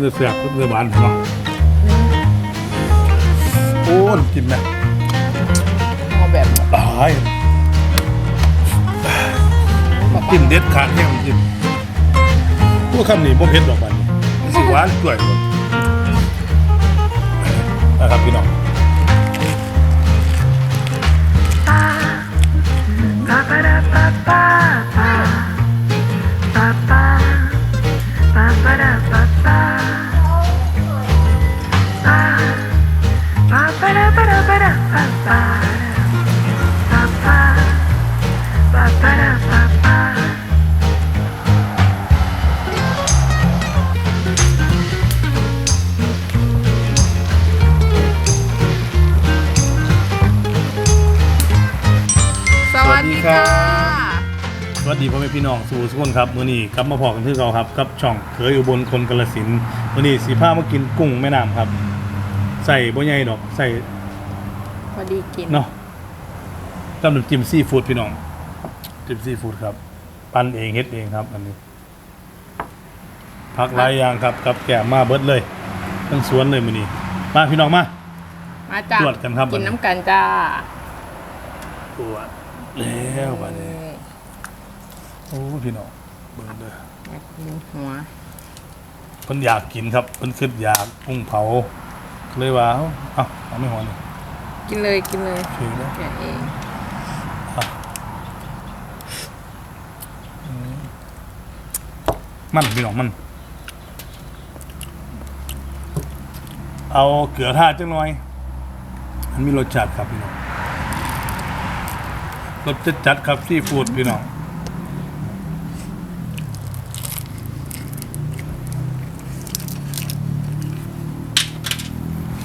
มันจะเสียบมันจะหวานเนาะโอ้ยกินไหมเอาแบบตายกินเด็ดขาดแห้งกินพวกคำนี้บ่เผ็ดดอกบัดนี้มันสิหวานจ่วยหมดนะครับพี่น้องส พ่อแม่พี่น้องสู่สุกคนครับมื้อนี้กลับมาพอกันที่เราครับกับช่องเคยอุบลคนกาลสินธุ์มื้อนี้สีผ้ามากินกุ้งแม่น้ำครับ ใส่บ่ใหญ่ดอกใส่พอดีกินเนาะกำลังจิ้มซีฟู้ดพี่น้องจิ้มซีฟู้ดครับ ปั้นเองเฮ็ดเองครับ อันนี้พักหลายอย่างครับกับแกมมาเบิดเลยทั้งสวนเลยมื้อนี้มาพี่น้องมามาจ้าตรวจกันครับกินน้ำกันจ้าตรวจแล้วบัดนี้ โอ้พี่น้องเบิ่งเด้ออยากกินหัวเพิ่นอยากกินครับเพิ่นคิดอยากกุ้งเผาก็เลยว่าเอ้าเอาเอาไม่หอนเลยกินเลยกินเลยโอเคแล้วแกะเองมันพี่น้องมัน เอาเกลือท่าจังหน่อย มันมีรสจัดครับพี่น้องรสจัดจัดครับซีฟู้ดพี่น้อง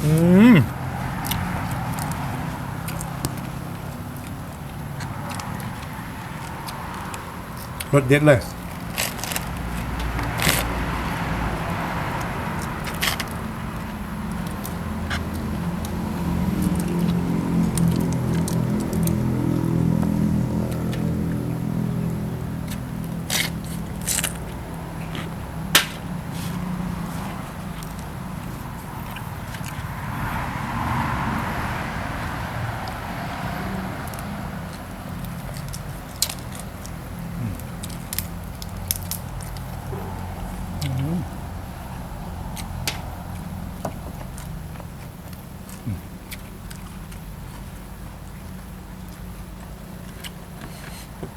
อืม รสเด็ดเลย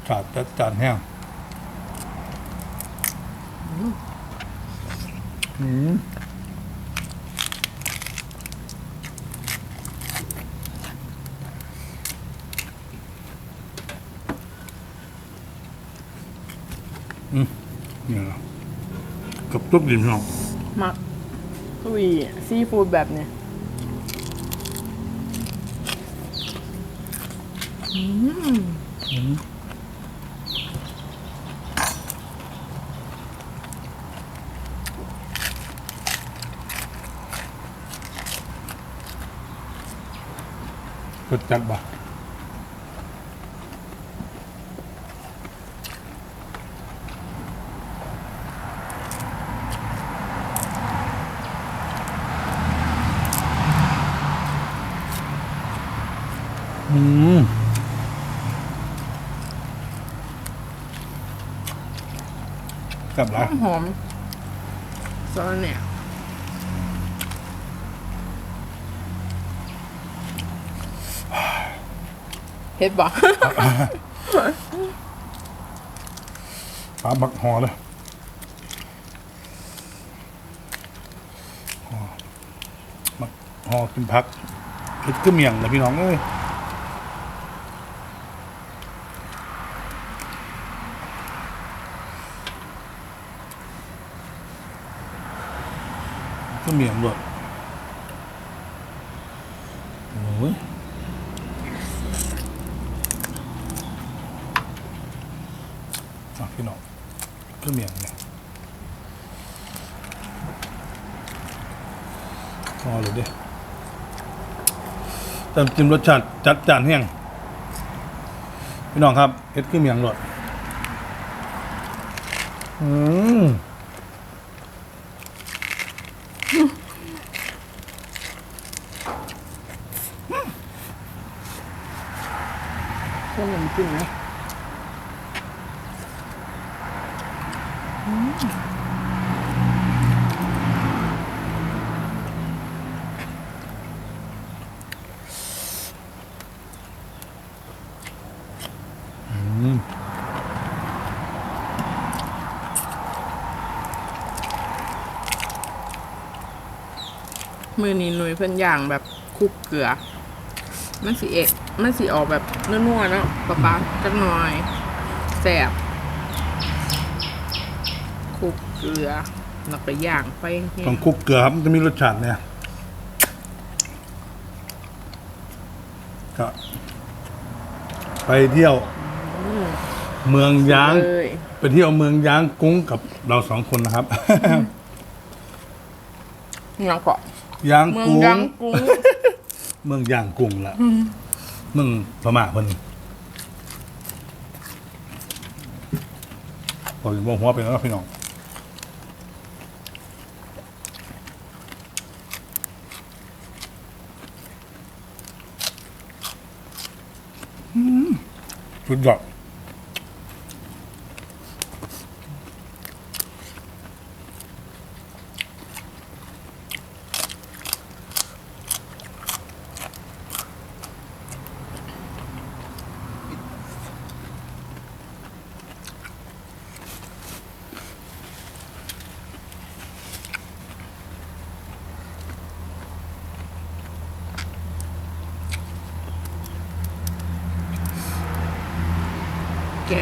จาดจัดจานแห้งอืมอืมเนี่ยนะกับตุ๊บดิมพี่น้องหมักอุ้ยซีฟู้ดแบบเนี้ยอืมร สจัดบ่ะอืมกลับแล้วหอมซอสเนี่ย เผ็ดบ่ปลาบักหอเลยหอบักหอกินพักเผ็ดก็เมียงนะพี่น้องเอ้ยก็เมียงด้วยโอ้ย อะพี่น้องเครื่องเมียงเนี่ยพอเลยเด้เติมจิ้มรสชาติจัดจานแห้งพี่น้องครับเอ็ดเครื่องเมียงรสอืมชอบน้ำจิ้มนะอืม มือนี้หนุ่ยเพิ่นย่างแบบคลุกเกลือ มันสีเอกมันสีออกแบบนัวๆเนาะป๊าป๊าจักหน่อยแสบคลุกเกลือแล้วก็ย่างไปเฮียต้องคลุกเกลือครับมันจะมีรสชาติเนี่ยก็ไปเที่ยว เมืองยาง เลยไปเที่ยวเมืองยางกุ้งกับเราสองคนนะครับเมืองเกาะ ยางเมืองกุ้ง ยางกุ้งเมืองยางกุ้งละเมืองพม่าเพิ่นบอกอยู่ว่าหัวเป็นแล้วพี่น้องอืมสุดยอด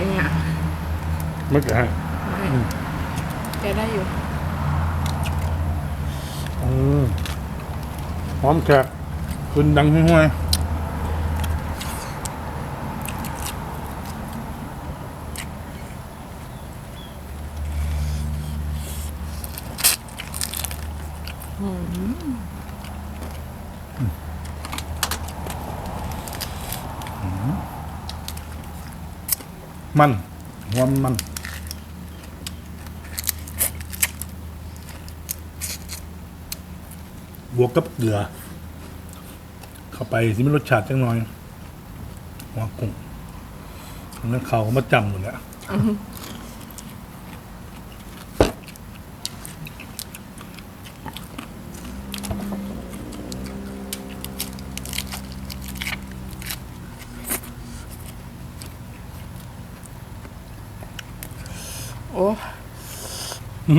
เนี่ยไม่เกิดให้แกได้อยู่อืมหอมแขกขึ้นดังห้วยๆ มันหัวมันบวกกับเกลือ เข้าไปที่มีรสชาติจังหน่อยหัวกุ้งแล้วเขาก็มาจำหมดแล้ว พี่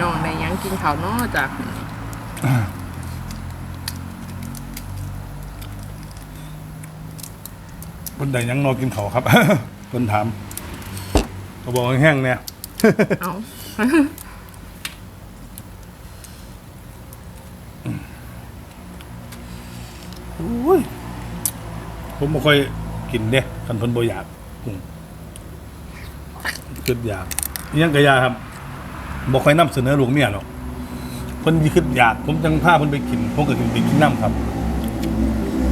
น้องได้หยังกินข้าวเนอจากคนใดยังนอกินเขาวครับ คนถาม เขาบอกว่าแห้งเนี่ย เอาอุ้ยผมไม่ค่อยกินเด้คันเพิ่นบ่อยากกุ้งคิดอยากอิหยังกะยาครับบ่ค่อยนำเสนอลูกเมียหรอกเพิ่นสิคิดอยาก ผมจังพาเพิ่นไปกิน ผมก็กินไปกินน้ำครับ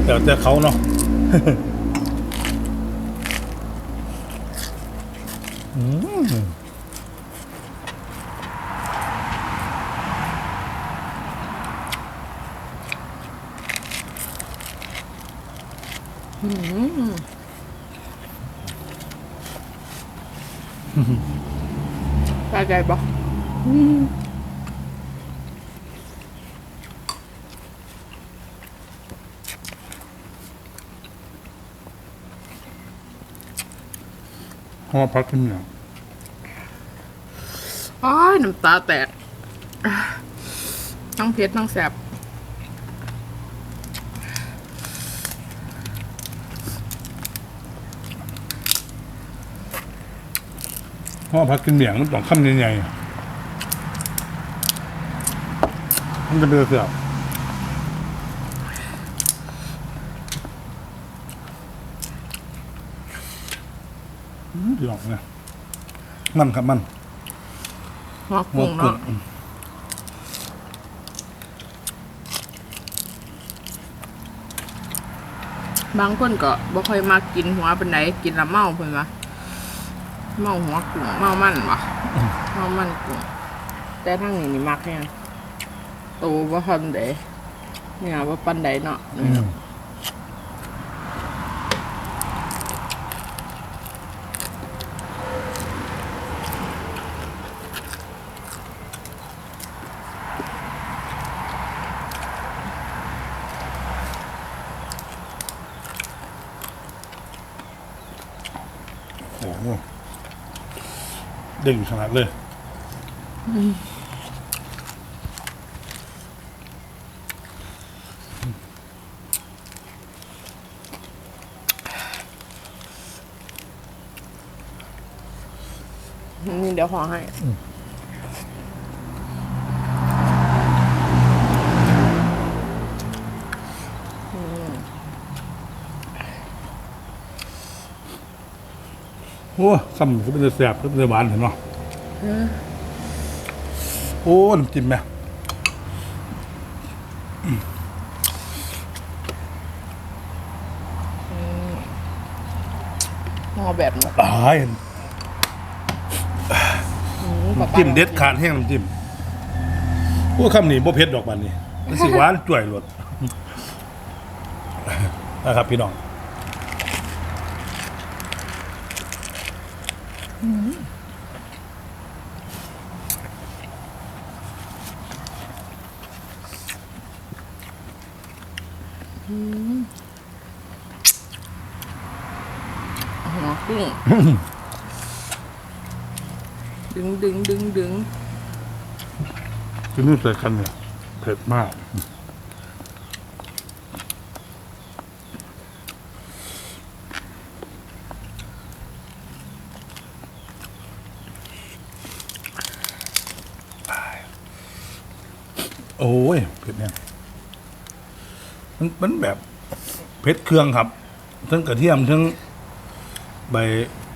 แต่แต่เขาเนาะ อืมตาใจปะ อพักกินเนี่ยอ้ายน้ำตาแตกทั้งเผ็ดทั้งแสบห่อพักกินเมี่ยงมันต้องคำใหญ่ๆมันจะเดือดเสือบ หลอกนะมันครับมันหัวหัวกุ้งกุ้เนาะงอืมบางคนก็บ่ค่อยมักกินหัวเป็นไดกินและเมาเพิ่นว่าเมาหัวกุ้งเมามันวะเมามันกุ้งแต่ทางนี้นี่มักเนี่ยโตบ่ทันไดเนี่ยบ่ปานใดเนาะ เด้งขนาดเลยนี่เดี๋ยวขอให้ โอ้ซ้ำก็เป็นแสบก็เป็นหวานเห็นเนาะโอ้น้ำจิ้มแม่ห่อแบบนี้ตายน้ำจิ้มเด็ดขาดแห้งน้ำจิ้มโอ้คำนี้บ่เผ็ดดอกบันนี่มันสิหวานจ่วยหลดนะครับพี่น้อง หัวกุ้งดึงดึงดึงดึงที่นี่ใส่กันเนี่ยเผ็ดมาก อ้ยเผ็ดเนี่ยมันมันแบบเผ็ดเครื่องครับทั้งกระเทียมทั้งใบ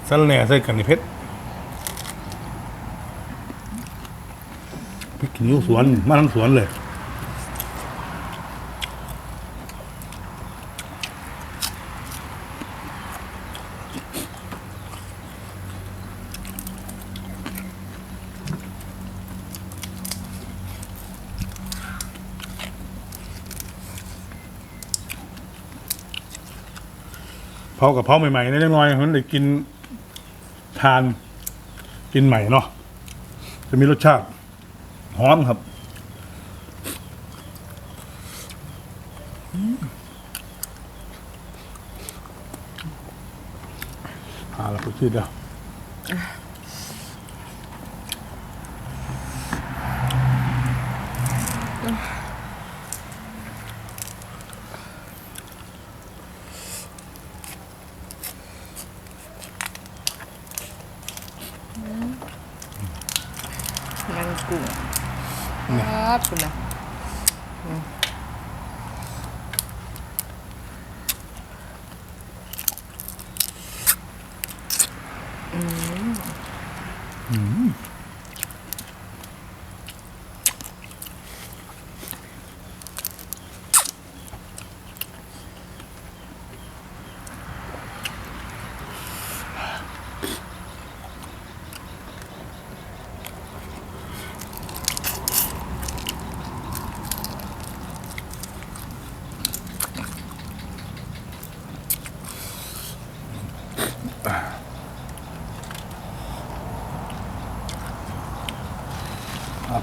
สะระแหน่ใส่กันนี่เผ็ดพริกขี้ริ้วสวนมาทั้งสวนเลย กับเผาใหม่ๆนะจังน้อยมันได้กินทาน กินใหม่เนาะจะมีรสชาติหอมครับอ่าแล้วก็ชื่อเดียว มันกุ้งครับคุณนะ อืม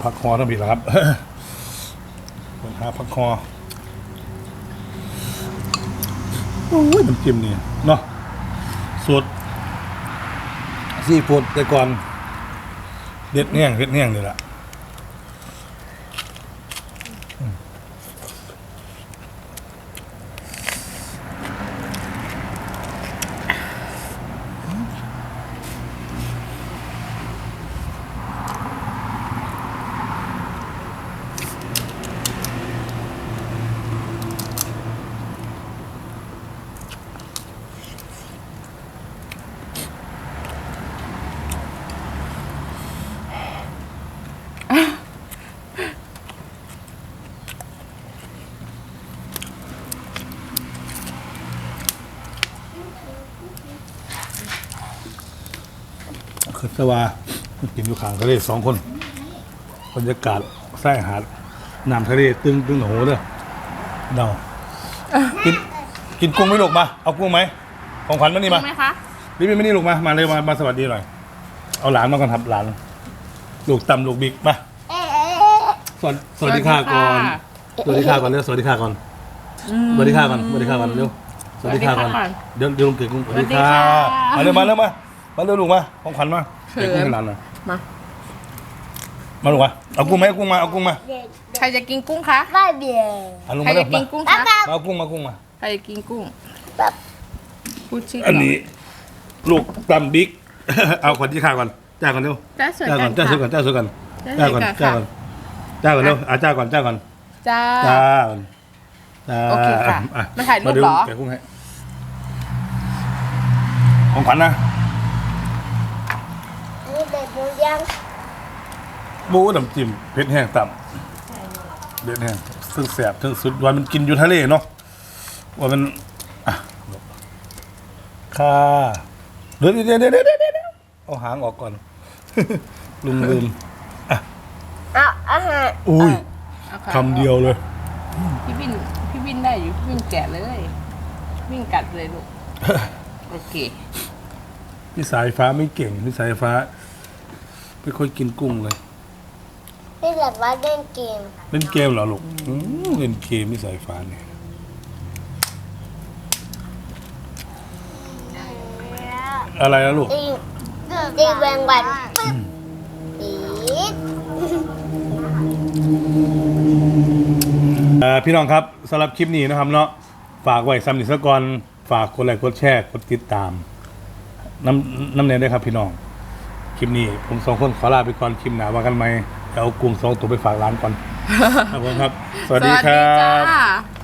ผักคอต้องมีแล้วครับคนหาผักคอโอ้ยน้ำจิ้มนี่เนาะสดซีฟู้ดแต่ก่อนเด็ดแห้งเด็ดแห้งนี่แหละ สวากินอยู่ข้างทะเลสองคนบรรยากาศใส่หาดน้ำทะเลตึงตึงโหเด้อเดากินกินกุ้งไหม่ลูกมา เอากุ้งไหมของขวัญมานี่มาไหมคะรีบมานี่ลูกมา มาเลยมามาสวัสดีหน่อย เอาหลานมาก่อนครับหลาน ลูกตำลูกบิ๊กมาสวัสสวัสดีค่ะก่อน สวัสดีค่ะก่อนเร็วสวัสดีค่ะก่อน สวัสดีค่ะก่อน สวัสดีค่ะก่อนเร็ว สวัสดีค่ะก่อนสวัสดีค่ะก่อนเดี๋ยวเดี๋ยวลุงเก่งสวัสดีสวัสดีค่ะค่ะ มาเร็วมาเร็วมา มาเร็วลูกมาของขวัญมาเขินเด็กกุ้งให้หลานหน่อยมา มาลูกมาเอากุ้งไหมเอากุ้งมาเอากุ้งมาใครจะกินกุ้งคะไม่เบียร์เอาลุงใครมาเร็จะวกิมานกุ้งป๊าคะป๊ามาเอากุ้งมากุ้งมา ใครจะกินกุ้งป๊าพูดชื่ออันนี้ ลูกตำบิ๊ก เอาขวัญที่ขาก่อนจ้าก่อนเร็วจ้าสวยจ้าก่อนจัจ้างสวยก่อนค่ะ จ้าสวยก่อนจ้าจ้าสวยก่อนจังจ้าค่ะก่อนจ้าก่อนเร็วอะจ้าก่อนจ้าก่อนจ้า จ้าก่อนจ้าโอเคค่ะอ่มาถ่ายรูปดูเหรอแกะกุ้งให้ของขวัญนะนี่เด็กดู ยังบูน้ำจิ้มเผ็ดแห้งต่ำเผ็ดแห้งซึ่งแสบซึ่งสุดวันมันกินอยู่ทะเลเนาะว่ามันอะค่ะเดี๋ยวเดี๋ยวเดี๋ยวเดี๋ยวเดี๋ยวเดี๋ยวเอาหางออกก่อน ลืมลืมเอาอาหารอุ้ยเอาค่ะคำเดียวเลย พี่บินพี่บินได้อยู่พี่บินแกะเลย วิ่งกัดเลยลูก โอเค พี่สายฟ้าไม่เก่งพี่สายฟ้า ไม่ค่อยกินกุ้งเลยนี่แบบว่าเล่นเกมเล่นเกมเหรอลูกอืมเล่นเกมพี่สายฟ้าเนี่ยอะไรนะลูกตีตีแบงวันปึ๊บปีดเอ่อพี่น้องครับสำหรับคลิปนี้นะครับเนาะฝากไว้ซ้ำนิสกรฝากกดไลค์กดแชร์กดติดตามน้ำน้ำเนียนด้วยครับพี่น้อง คลิปนี้ ผมสองคนขอลาไปก่อนคลิปหนาว่ากันไหมเดี๋ยวเอากุ้งสองตัวไปฝากร้านก่อน ครับผมครับ สวัสดีครัจ้บา